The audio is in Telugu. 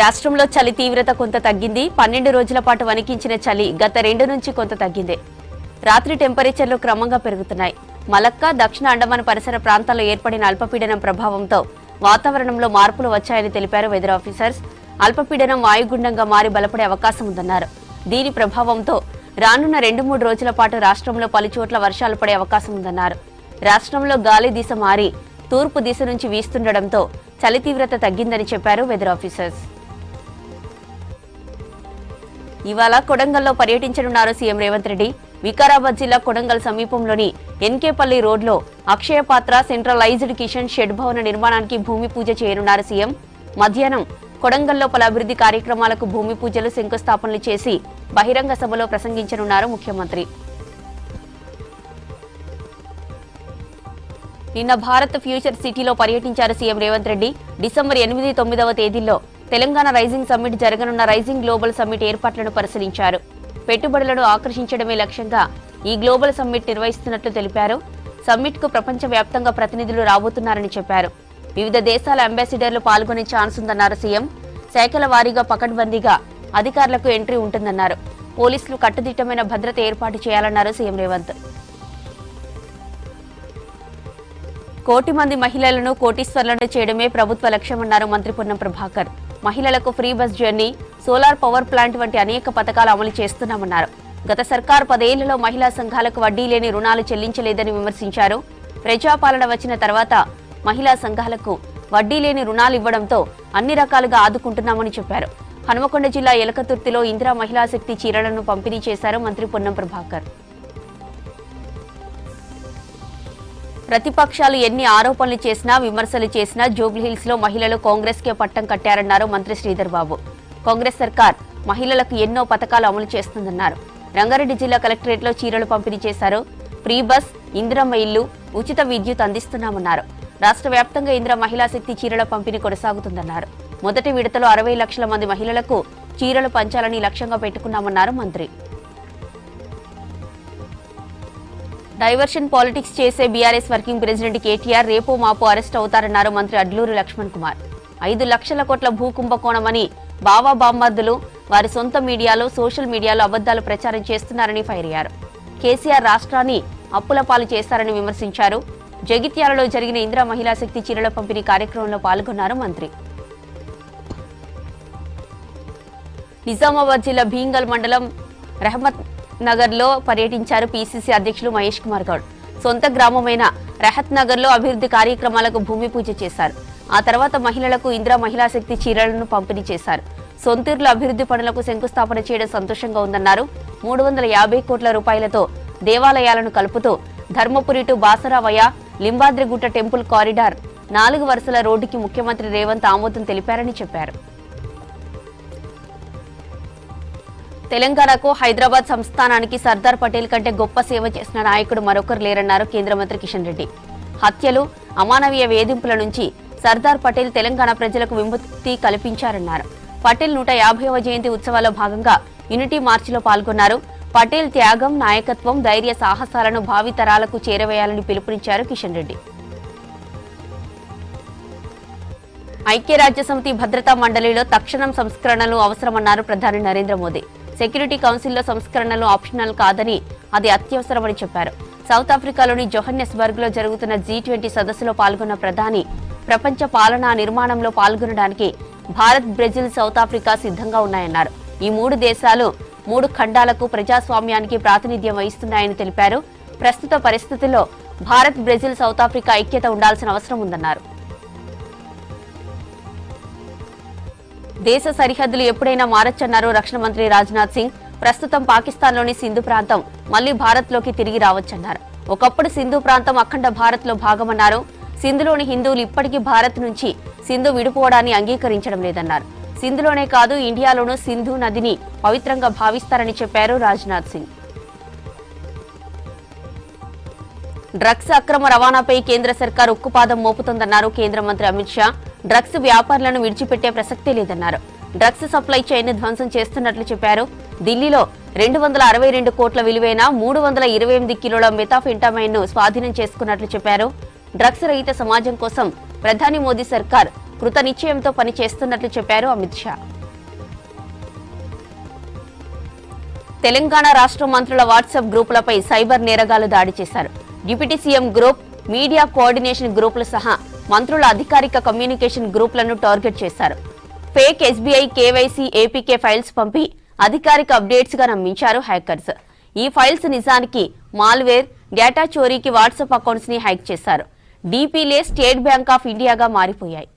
రాష్ట్రంలో చలి తీవ్రత కొంత తగ్గింది. పన్నెండు రోజుల పాటు వణికించిన చలి గత రెండు నుంచి కొంత తగ్గింది. రాత్రి టెంపరేచర్లు క్రమంగా పెరుగుతున్నాయి. మలక్క దక్షిణ అండమాన్ పరిసర ప్రాంతాల్లో ఏర్పడిన అల్పపీడనం ప్రభావంతో వాతావరణంలో మార్పులు వచ్చాయని తెలిపారు వెదర్ ఆఫీసర్స్. అల్పపీడనం వాయుగుండంగా మారి బలపడే అవకాశం ఉందన్నారు. దీని ప్రభావంతో రానున్న రెండు మూడు రోజుల పాటు రాష్ట్రంలో పలుచోట్ల వర్షాలు పడే అవకాశం ఉందన్నారు. రాష్ట్రంలో గాలి దిశ మారి తూర్పు దిశ నుంచి వీస్తుండటంతో చలి తీవ్రత తగ్గిందని చెప్పారు వెదర్ ఆఫీసర్స్. ఇవాళ కొడంగల్లో పర్యటించనున్నారు సీఎం రేవంత్ రెడ్డి. వికారాబాద్ జిల్లా కొడంగల్ సమీపంలోని ఎన్కేపల్లి రోడ్లో అక్షయ పాత్ర సెంట్రలైజ్డ్ కిషన్ షెడ్ భవన నిర్మాణానికి భూమి పూజ చేయనున్నారు సీఎం. మధ్యాహ్నం కొడంగల్లో పలు అభివృద్ధి కార్యక్రమాలకు భూమి పూజలు శంకుస్థాపనలు చేసి బహిరంగ సభలో ప్రసంగించనున్నారు ముఖ్యమంత్రి. నిన్న భారత్ ఫ్యూచర్ సిటీలో పర్యటించారు సీఎం రేవంత్ రెడ్డి. డిసెంబర్ ఎనిమిది తొమ్మిదవ తేదీల్లో తెలంగాణ రైజింగ్ సమ్మిట్ జరగనున్న రైజింగ్ గ్లోబల్ సమ్మిట్ ఏర్పాట్లను పరిశీలించారు. పెట్టుబడులను ఆకర్షించడమే లక్ష్యంగా ఈ గ్లోబల్ సమ్మిట్ నిర్వహిస్తున్నట్లు తెలిపారు. సమ్మిట్కు ప్రపంచవ్యాప్తంగా ప్రతినిధులు రాబోతున్నారని చెప్పారు. వివిధ దేశాల అంబాసిడర్లు పాల్గొనే ఛాన్స్ ఉందన్నారు సీఎం. శాఖల వారీగా పకడ్బందీగా అధికారులకు ఎంట్రీ ఉంటుందన్నారు. పోలీసులు కట్టుదిట్టమైన భద్రత ఏర్పాటు చేయాలన్నారు సీఎం రేవంత్. కోటి మంది మహిళలను కోటీశ్వర్లను చేయడమే ప్రభుత్వ లక్ష్యమన్నారు మంత్రి పొన్నం ప్రభాకర్. మహిళలకు free bus journey solar power plant వంటి అనేక పథకాలు అమలు చేస్తున్నామన్నారు. గత సర్కారు పదేళ్ళలో మహిళా సంఘాలకు వడ్డీ లేని రుణాలు చెల్లించలేదని విమర్శించారు. ప్రజాపాలన వచ్చిన తర్వాత మహిళా సంఘాలకు వడ్డీ లేని రుణాలు ఇవ్వడంతో అన్ని రకాలుగా ఆదుకుంటున్నామని చెప్పారు. హనుమకొండ జిల్లా ఎలకతుర్తిలో ఇందిరా మహిళా శక్తి చీరలను పంపిణీ చేశారు మంత్రి పొన్నం ప్రభాకర్. ప్రతిపక్షాలు ఎన్ని ఆరోపణలు చేసినా విమర్శలు చేసినా జూబ్లీహిల్స్లో మహిళలు కాంగ్రెస్ కే పట్టం కట్టారన్నారు మంత్రి శ్రీధర్ బాబు. కాంగ్రెస్ సర్కార్ మహిళలకు ఎన్నో పథకాలు అమలు చేస్తుందన్నారు. రంగారెడ్డి జిల్లా కలెక్టరేట్లో చీరలు పంపిణీ చేశారు. ఫ్రీ బస్ ఇందిరమ్మ ఇల్లు ఉచిత విద్యుత్ అందిస్తున్నామన్నారు. రాష్ట్ర వ్యాప్తంగా ఇందిర మహిళా శక్తి చీరల పంపిణీ కొనసాగుతుందన్నారు. మొదటి విడతలో అరవై లక్షల మంది మహిళలకు చీరలు పంచాలని లక్ష్యంగా పెట్టుకున్నామన్నారు మంత్రి. డైవర్షన్ పాలిటిక్స్ చేసే బీఆర్ఎస్ వర్కింగ్ ప్రెసిడెంట్ కేటీఆర్ రేపు మాపు అరెస్ట్ అవుతారన్నారు మంత్రి అడ్లూరు లక్ష్మణ్ కుమార్. ఐదు లక్షల కోట్ల భూ కుంభకోణమని బావా బామ్మర్దులు వారి సొంత మీడియాలో సోషల్ మీడియాలో అబద్దాలు ప్రచారం చేస్తున్నారని ఫైర్ అయ్యారు. కేసీఆర్ రాష్ట్రాన్ని అప్పుల పాలు చేస్తారని విమర్శించారు. జగిత్యాలలో జరిగిన ఇందిరా మహిళా శక్తి చీరల పంపిణీ కార్యక్రమంలో పాల్గొన్నారు మంత్రి. నిజామాబాద్ జిల్లా భీంగల్ మండలం రెహమత్ నగర్లో పర్యటించారు పీసీసీ అధ్యక్షులు మహేష్ కుమార్ గౌడ్. సొంత గ్రామమైన రహత్ నగర్లో అభివృద్ధి కార్యక్రమాలకు భూమి పూజ చేశారు. ఆ తర్వాత మహిళలకు ఇందిరా మహిళా శక్తి చీరలను పంపిణీ చేశారు. సొంతూరులో అభివృద్ధి పనులకు శంకుస్థాపన చేయడం సంతోషంగా ఉందన్నారు. మూడు వందల యాభై కోట్ల రూపాయలతో దేవాలయాలను కలుపుతూ ధర్మపురి టు బాసరావయ లింబాద్రిగుట్ట టెంపుల్ కారిడార్ నాలుగు వరుసల రోడ్డుకి ముఖ్యమంత్రి రేవంత్ ఆమోదం తెలిపారని చెప్పారు. తెలంగాణకు హైదరాబాద్ సంస్థానానికి సర్దార్ పటేల్ కంటే గొప్ప సేవ చేసిన నాయకుడు మరొకరు లేరన్నారు కేంద్ర మంత్రి కిషన్ రెడ్డి. హత్యలు అమానవీయ వేధింపుల నుంచి సర్దార్ పటేల్ తెలంగాణ ప్రజలకు విముక్తి కల్పించారన్నారు. పటేల్ నూట యాభైవ జయంతి ఉత్సవాల్లో భాగంగా యూనిటీ మార్చిలో పాల్గొన్నారు. పటేల్ త్యాగం నాయకత్వం ధైర్య సాహసాలను భావితరాలకు చేరవేయాలని పిలుపునిచ్చారు కిషన్ రెడ్డి. ఐక్యరాజ్యసమితి భద్రతా మండలిలో తక్షణం సంస్కరణలు అవసరమన్నారు ప్రధాని నరేంద్ర మోదీ. సెక్యూరిటీ కౌన్సిల్లో సంస్కరణలు ఆప్షనల్ కాదని అది అత్యవసరమని చెప్పారు. సౌత్ ఆఫ్రికాలోని జోహన్నెస్బర్గ్లో జరుగుతున్న జీ ట్వంటీ సదస్సులో పాల్గొన్న ప్రధాని ప్రపంచ పాలనా నిర్మాణంలో పాల్గొనడానికి భారత్ బ్రెజిల్ సౌత్ ఆఫ్రికా సిద్ధంగా ఉన్నాయన్నారు. ఈ మూడు దేశాలు మూడు ఖండాలకు ప్రజాస్వామ్యానికి ప్రాతినిధ్యం వహిస్తున్నాయని తెలిపారు. ప్రస్తుత పరిస్థితుల్లో భారత్ బ్రెజిల్ సౌత్ ఆఫ్రికా ఐక్యత ఉండాల్సిన అవసరం ఉందన్నారు. దేశ సరిహద్దులు ఎప్పుడైనా మారొచ్చన్నారు రక్షణ మంత్రి రాజ్నాథ్ సింగ్. ప్రస్తుతం పాకిస్తాన్లోని సింధు ప్రాంతం మళ్ళీ భారత్లోకి తిరిగి రావచ్చన్నారు. ఒకప్పుడు సింధు ప్రాంతం అఖండ భారత్లో భాగమన్నారు. సింధులోని హిందువులు ఇప్పటికీ భారత్ నుంచి సింధు విడిపోవడాన్ని అంగీకరించడం లేదన్నారు. సింధులోనే కాదు ఇండియాలోనూ సింధు నదిని పవిత్రంగా భావిస్తారని చెప్పారు రాజ్నాథ్ సింగ్. డ్రగ్స్ అక్రమ రవాణాపై కేంద్ర సర్కార్ ఉక్కుపాదం మోపుతోందన్నారు కేంద్ర మంత్రి అమిత్ షా. డ్రగ్స్ వ్యాపారులను విడిచిపెట్టే ప్రసక్తే లేదన్నారు. డ్రగ్స్ సప్లై చైన్ ధ్వంసం చేస్తున్నట్లు చెప్పారు. ఢిల్లీలో రెండు వందల అరవై రెండు కోట్ల విలువైన మూడు వందల ఇరవై ఎనిమిది కిలోల మెథాఫెంటమైన్ను స్వాధీనం చేసుకున్నట్లు చెప్పారు. డ్రగ్స్ రహిత సమాజం కోసం ప్రధాని మోదీ సర్కార్ కృత నిశ్చయంతో పని చేస్తున్నట్లు చెప్పారు అమిత్ షా. తెలంగాణ రాష్ట్ర మంత్రుల వాట్సాప్ గ్రూపులపై సైబర్ నేరగాలు దాడి చేశారు. Deputy CM group media coordination గ్రూపులు సహా మంత్రుల అధికారిక కమ్యూనికేషన్ గ్రూప్లను టార్గెట్ చేశారు. Fake SBI KYC APK files పంపి అధికారిక అప్డేట్స్గా నమ్మించారు హ్యాకర్స్. ఈ ఫైల్స్ నిజానికి మాల్వేర్ డేటా చోరీకి వాట్సాప్ అకౌంట్స్ని హ్యాక్ చేశారు. డీపీలే స్టేట్ బ్యాంక్ ఆఫ్ ఇండియాగా మారిపోయాయి.